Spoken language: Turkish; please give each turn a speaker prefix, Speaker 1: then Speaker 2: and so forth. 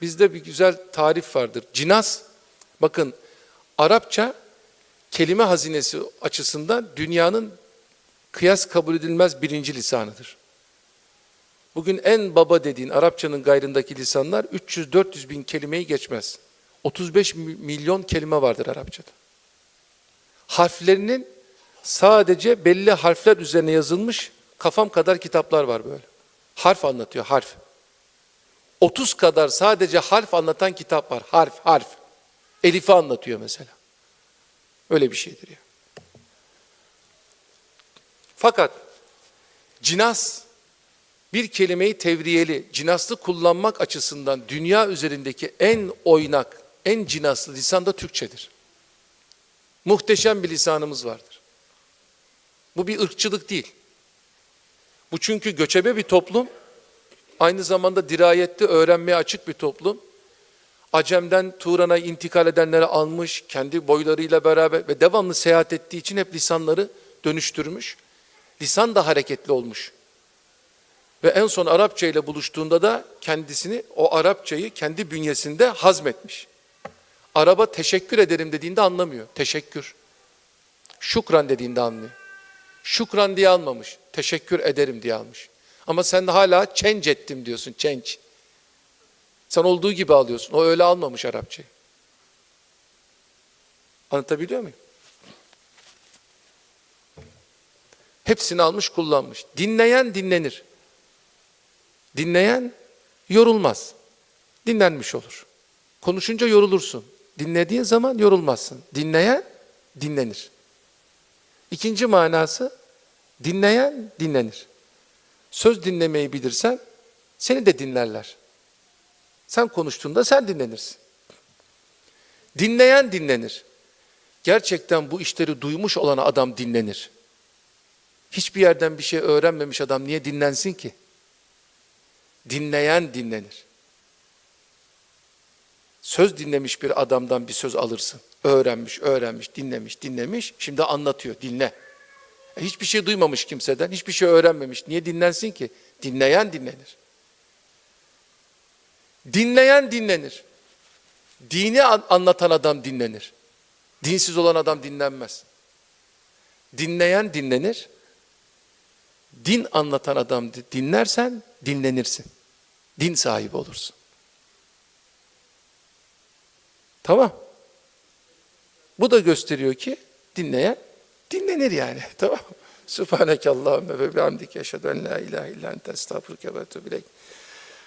Speaker 1: Bizde bir güzel tarif vardır. Cinas, bakın Arapça kelime hazinesi açısından dünyanın kıyas kabul edilmez birinci lisanıdır. Bugün en baba dediğin Arapçanın gayrındaki lisanlar 300-400 bin kelimeyi geçmez. 35 mi- milyon kelime vardır Arapçada. Harflerinin sadece belli harfler üzerine yazılmış kafam kadar kitaplar var böyle. Harf anlatıyor, harf. 30 kadar sadece harf anlatan kitap var. Harf, harf. Elif'i anlatıyor mesela. Öyle bir şeydir ya. Fakat cinas bir kelimeyi tevriyeli, cinaslı kullanmak açısından dünya üzerindeki en oynak, en cinaslı lisan da Türkçedir. Muhteşem bir lisanımız vardır. Bu bir ırkçılık değil. Bu çünkü göçebe bir toplum, aynı zamanda dirayetli, öğrenmeye açık bir toplum. Acem'den Turan'a intikal edenleri almış, kendi boylarıyla beraber ve devamlı seyahat ettiği için hep lisanları dönüştürmüş. Lisan da hareketli olmuş. Ve en son Arapça ile buluştuğunda da kendisini, o Arapçayı kendi bünyesinde hazmetmiş. Araba teşekkür ederim dediğinde anlamıyor. Teşekkür. Şükran dediğinde anlıyor. Şükran diye almamış. Teşekkür ederim diye almış. Ama sen hala change ettim diyorsun. Change. Sen olduğu gibi alıyorsun. O öyle almamış Arapçayı. Anlatabiliyor muyum? Hepsini almış kullanmış. Dinleyen dinlenir. Dinleyen yorulmaz. Dinlenmiş olur. Konuşunca yorulursun. Dinlediğin zaman yorulmazsın. Dinleyen dinlenir. İkinci manası dinleyen dinlenir. Söz dinlemeyi bilirsen seni de dinlerler. Sen konuştuğunda sen dinlenirsin. Dinleyen dinlenir. Gerçekten bu işleri duymuş olan adam dinlenir. Hiçbir yerden bir şey öğrenmemiş adam niye dinlensin ki? Dinleyen dinlenir. Söz dinlemiş bir adamdan bir söz alırsın. Öğrenmiş, öğrenmiş, dinlemiş, dinlemiş. Şimdi anlatıyor, dinle. Hiçbir şey duymamış kimseden, hiçbir şey öğrenmemiş. Niye dinlensin ki? Dinleyen dinlenir. Dinleyen dinlenir. Dini an- anlatan adam dinlenir. Dinsiz olan adam dinlenmez. Dinleyen dinlenir. Din anlatan adam di- dinlersen dinlenirsin. Din sahibi olursun. Tamam. Bu da gösteriyor ki dinleyen dinlenir yani. Tamam. Subhaneke Allahümme ve bihamdike eşhedü en la ilahe illa ente estağfurüke ve etûbü.